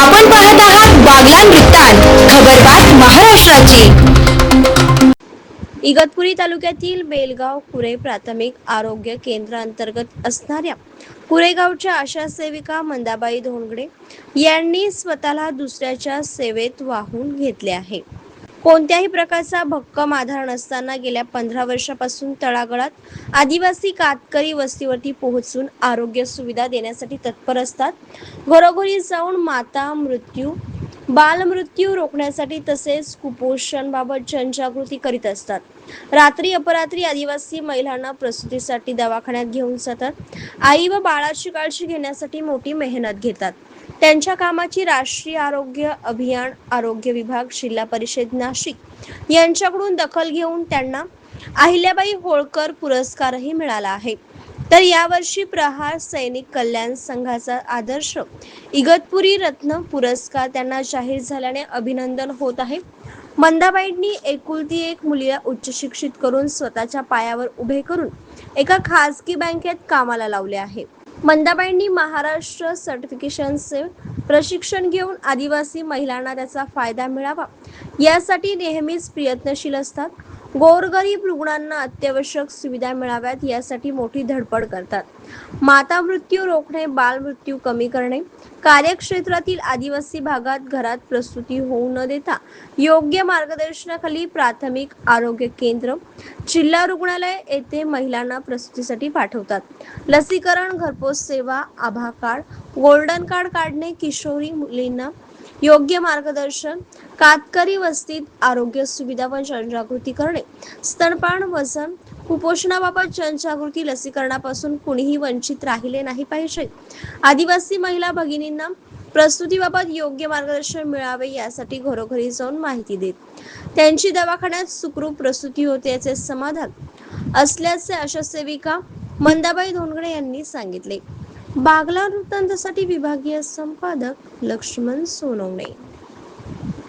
आपण पाहत आहात बागलान वृत्तांत खबरबात महाराष्ट्राची. इगतपुरी तालुक्यातील बेलगाव कुरे प्राथमिक आरोग्य केंद्र अंतर्गत असणाऱ्या कुरेगावच्या आशा सेविका मंदाबाई धोंगडे यांनी स्वतःला दुसऱ्याच्या सेवेत वाहून घेतले आहे. कोणत्याही प्रकारचा भक्कम आधार नसताना गेल्या पंधरा वर्षापासून तळागळात आदिवासी कातकरी वस्तीवरती पोहोचून आरोग्य सुविधा देण्यासाठी तत्पर असतात. घरोघरी जाऊन माता मृत्यू बालमृत्यू रोखण्यासाठी तसेच कुपोषणबाबत जनजागृती करीत असतात. रात्री अपरात्री आदिवासी महिलांना प्रसूतीसाठी दवाखान्यात घेऊन जातात. आई व बाळाची काळजी घेण्यासाठी मोठी मेहनत घेतात. त्यांच्या कामाची राष्ट्रीय आरोग्य अभियान आरोग्य विभाग जिल्हा परिषद नाशिक यांच्याकडून दखल घेऊन त्यांना अहिल्याबाई होळकर पुरस्कारही मिळाला आहे. तर यावर्षी प्रहार सैनिक कल्याण संघाचा आदर्श इगतपुरी रत्न पुरस्कार त्यांना जाहीर झाल्याने अभिनंदन होत आहे. मंदाबाईंनी एकुलती एक मुलीला उच्च शिक्षित करून स्वतःच्या पायावर उभे करून एका खासगी बँकेत कामाला लावले आहे. मंदाबाईंनी महाराष्ट्र सर्टिफिकेशनचे प्रशिक्षण घेऊन आदिवासी महिलांना त्याचा फायदा मिळावा यासाठी नेहमीच प्रयत्नशील असतात. गोरगरीब रुग्णांना अत्यावश्यक सुविधा मिळाव्यात यासाठी मोठी धडपड करतात. माता मृत्यू रोखणे बालमृत्यू कमी करणे कार्यक्षेत्रातील आदिवासी भागात घरात प्रसूती होऊ न देता योग्य मार्गदर्शनाखाली प्राथमिक आरोग्य केंद्र जिल्हा रुग्णालय येथे महिलांना प्रसूतीसाठी पाठवतात. लसीकरण घरपोच सेवा आभा कार्ड गोल्डन कार्ड काढणे किशोरी मुलींना योग्य मार्गदर्शन कातकरी वस्तीत आरोग्य सुविधा व जनजागृती करणे. स्तनपान वजन कुपोषणाबाबत जनजागृती लसीकरणापासून कुणीही वंचित राहिले नाही पाहिजे. आदिवासी महिला भगिनींना प्रस्तुतीबाबत योग्य मार्गदर्शन मिळावे यासाठी घरोघरी जाऊन माहिती देत. त्यांची दवाखान्यात सुखरूप प्रसूती होते याचे समाधान असल्याचे आशा सेविका मंदाबाई धोंडगडे यांनी सांगितले. बागला वृत्तांतासाठी विभागीय संपादक लक्ष्मण सोनवणे.